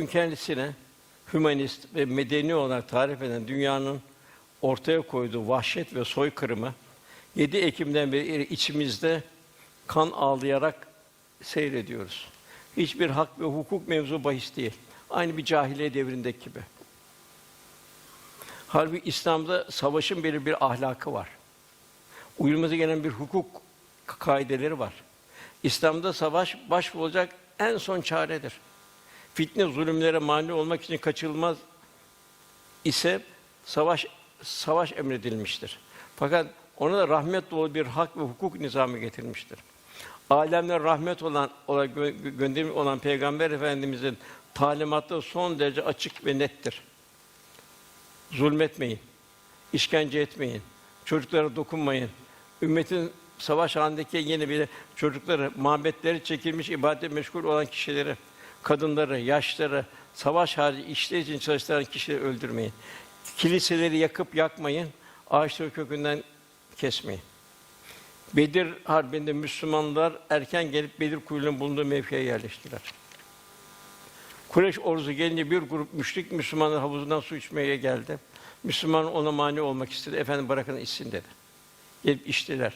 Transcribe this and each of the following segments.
Bugün kendisine hümanist ve medeni olarak tarif eden dünyanın ortaya koyduğu vahşet ve soykırımı 7 Ekim'den beri içimizde kan ağlayarak seyrediyoruz. Hiçbir hak ve hukuk mevzu bahis değil. Aynı bir cahiliye devrindeki gibi. Halbuki İslam'da savaşın belirli bir ahlakı var. Uyulması gereken bir hukuk kaideleri var. İslam'da savaş başvurulacak en son çaredir. Fitne, zulümlere mani olmak için kaçınılmaz ise savaş savaş emredilmiştir. Fakat ona da rahmet dolu bir hak ve hukuk nizamı getirmiştir. Alemler rahmet olan olarak gö- gönderilmiş olan Peygamber Efendimizin talimatı son derece açık ve nettir. Zulmetmeyin, işkence etmeyin, çocuklara dokunmayın. Ümmetin savaş halindeki yeni bir çocukları, mabetleri çekilmiş ibadet meşgul olan kişileri, kadınları, yaşları, savaş hali işler için çalıştıran kişileri öldürmeyin. Kiliseleri yakıp yakmayın, ağaçları kökünden kesmeyin. Bedir Harbi'nde Müslümanlar erken gelip Bedir kuyunun bulunduğu mevkiye yerleştiler. Kureyş ordusu gelince bir grup müşrik Müslümanlar havuzundan su içmeye geldi. Müslüman ona mani olmak istedi. Efendim bırakın içsin dedi. Gelip içtiler.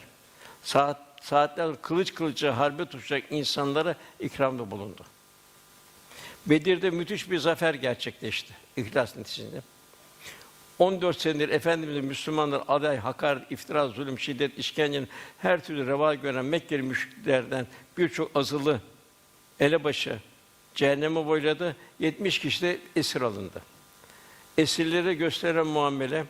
Saat saatler kılıç kılıca harbe tutacak insanlara ikramda bulundu. Bedir'de müthiş bir zafer gerçekleşti ihlas neticesinde. 14 senedir Efendimiz'in Müslümanlar aday, hakaret, iftira, zulüm, şiddet, işkencenin her türlü reva gören Mekkeli müşriklerden birçok azılı, elebaşı, cehenneme boyladı. 70 kişi de esir alındı. Esirlere gösteren muamele,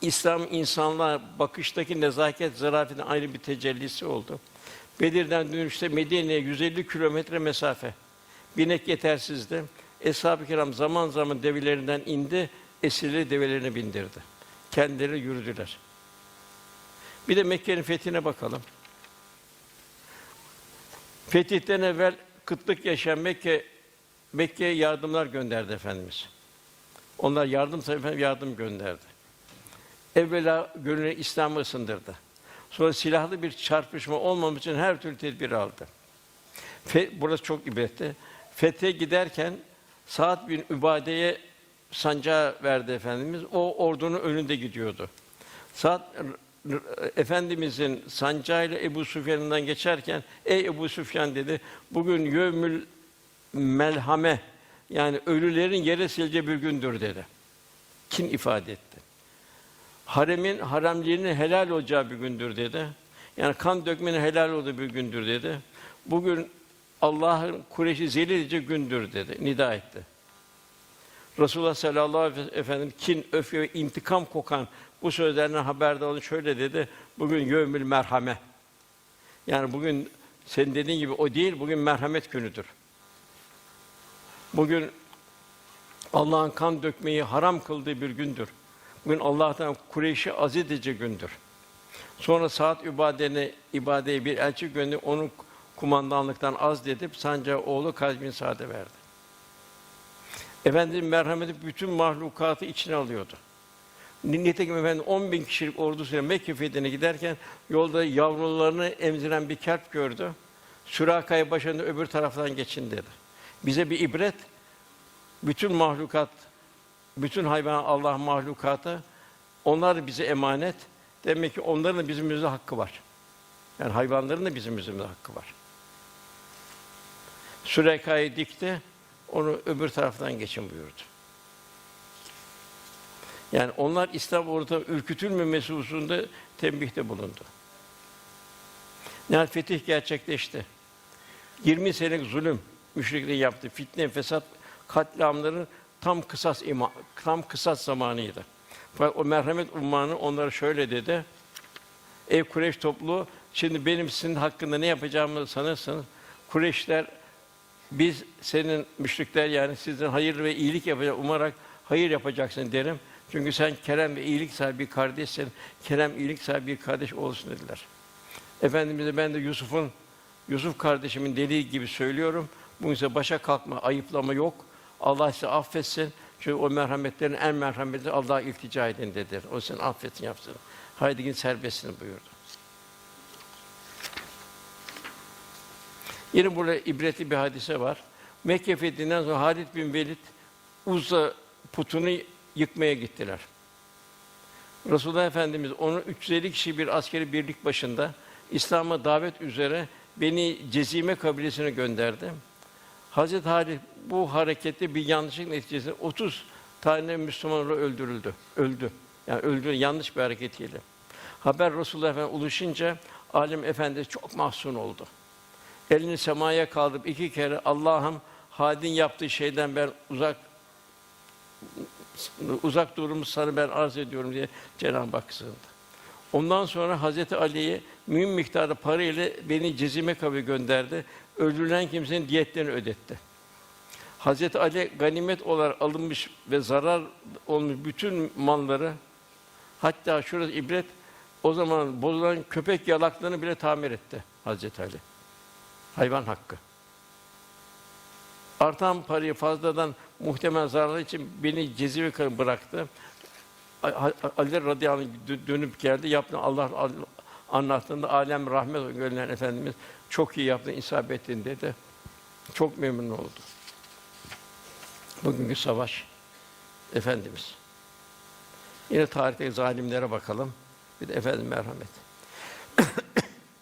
İslam insanlığa bakıştaki nezaket, zarafetin ayrı bir tecellisi oldu. Bedir'den dönüşte Medine'ye 150 kilometre mesafe. Binek yetersizdi. Eshab-ı kiram zaman zaman develerinden indi, esirleri develerine bindirdi. Kendileri yürüdüler. Bir de Mekke'nin fethine bakalım. Fetihten evvel kıtlık yaşayan Mekke Mekke'ye yardımlar gönderdi Efendimiz. Onlar yardım sebebi yardım gönderdi. Evvela gönlüne İslam'ı ısındırdı. Sonra silahlı bir çarpışma olmamak için her türlü tedbir aldı. Fe, burası çok ibretli. Fethe giderken Sa'd bin Übade'ye sancağı verdi Efendimiz. O ordunun önünde gidiyordu. R- Efendimizin sancağıyla Ebu Süfyan'ından geçerken ey Ebu Süfyan dedi. Bugün yevmül melhame yani ölülerin yere sileceği bir gündür dedi. Kin ifade etti. Haremin haremliğinin helal olacağı bir gündür dedi. Yani kan dökmenin helal olduğu bir gündür dedi. Bugün Allah'ın Kureyş'i zelil gündür dedi. Nida etti. Resulullah sallallahu aleyhi ve sellem kin, öfke ve intikam kokan bu sözlerden haberdar olun şöyle dedi. Bugün yevmül merhame. Yani bugün senin dediğin gibi o değil, bugün merhamet günüdür. Bugün Allah'ın kan dökmeyi haram kıldığı bir gündür. Bugün Allah'tan Kureyş'i aziz gündür. Sonra saat ibadene ibadeye bir elçi gönderdi. Onu kumandanlıktan az dedip sancağı oğlu Kays bin Sa'd'e verdi. Efendimiz merhameti bütün mahlukatı içine alıyordu. Nitekim efendim 10 bin kişilik ordusuyla Mekke fethine giderken yolda yavrularını emziren bir kerp gördü. Süraka'yı başında öbür taraftan geçin dedi. Bize bir ibret. Bütün mahlukat, bütün hayvan Allah mahlukatı onlar bize emanet. Demek ki onların da bizim üzerinde hakkı var. Yani hayvanların da bizim üzerinde hakkı var. Sürekayı dikti, onu öbür taraftan geçin buyurdu. Yani onlar İslam orada ürkütülmemesi hususunda tembihte bulundu. Yani fetih gerçekleşti. 20 senelik zulüm müşriklerin yaptı. Fitne, fesat, katliamların tam kısas ima, tam kısas zamanıydı. Fakat o merhamet ummanı onlara şöyle dedi. Ey Kureyş topluluğu, şimdi benim sizin hakkında ne yapacağımı sanırsınız. Kureyşler biz senin müşrikler yani sizden hayır ve iyilik yapacak umarak hayır yapacaksın derim. Çünkü sen kerem ve iyilik sahibi bir kardeşsin. Kerem iyilik sahibi bir kardeş olsun dediler. Efendimiz'e ben de Yusuf'un Yusuf kardeşimin dediği gibi söylüyorum. Bu ise başa kalkma, ayıplama yok. Allah sizi affetsin. Çünkü o merhametlerin en merhametli Allah'a iltica edin dedi. O seni affetsin yapsın. Haydi git serbestsin buyurdu. Yine burada ibretli bir hadise var. Mekke fethinden sonra Halid bin Velid Uzza putunu yıkmaya gittiler. Resulullah Efendimiz onu 350 kişi bir askeri birlik başında İslam'a davet üzere Beni Cezime kabilesine gönderdi. Hazreti Halid bu harekette bir yanlışlık neticesinde 30 tane Müslüman öldürüldü. Öldü. Yani öldü yanlış bir hareketiyle. Haber Resulullah Efendimiz ulaşınca Alim Efendi çok mahzun oldu. Elini semaya kaldırıp iki kere Allah'ım Hadin yaptığı şeyden ben uzak uzak durumu sana ben arz ediyorum diye Cenab-ı Hak sığındı. Ondan sonra Hazreti Ali'ye mühim miktarda para ile beni Cezime kabı gönderdi. Öldürülen kimsenin diyetlerini ödetti. Hazreti Ali ganimet olarak alınmış ve zarar olmuş bütün malları hatta şurada ibret o zaman bozulan köpek yalaklarını bile tamir etti Hazreti Ali. Hayvan hakkı. Artan parayı fazladan muhtemel zararlar için beni kadar bıraktı. Ali radıyallahu anh dö- dönüp geldi. Yaptı Allah al- anlattığında alem rahmet gönderen efendimiz çok iyi yaptın, isabet dedi. Çok memnun oldu. Bugünkü savaş efendimiz. Yine tarihteki zalimlere bakalım. Bir de efendim merhamet.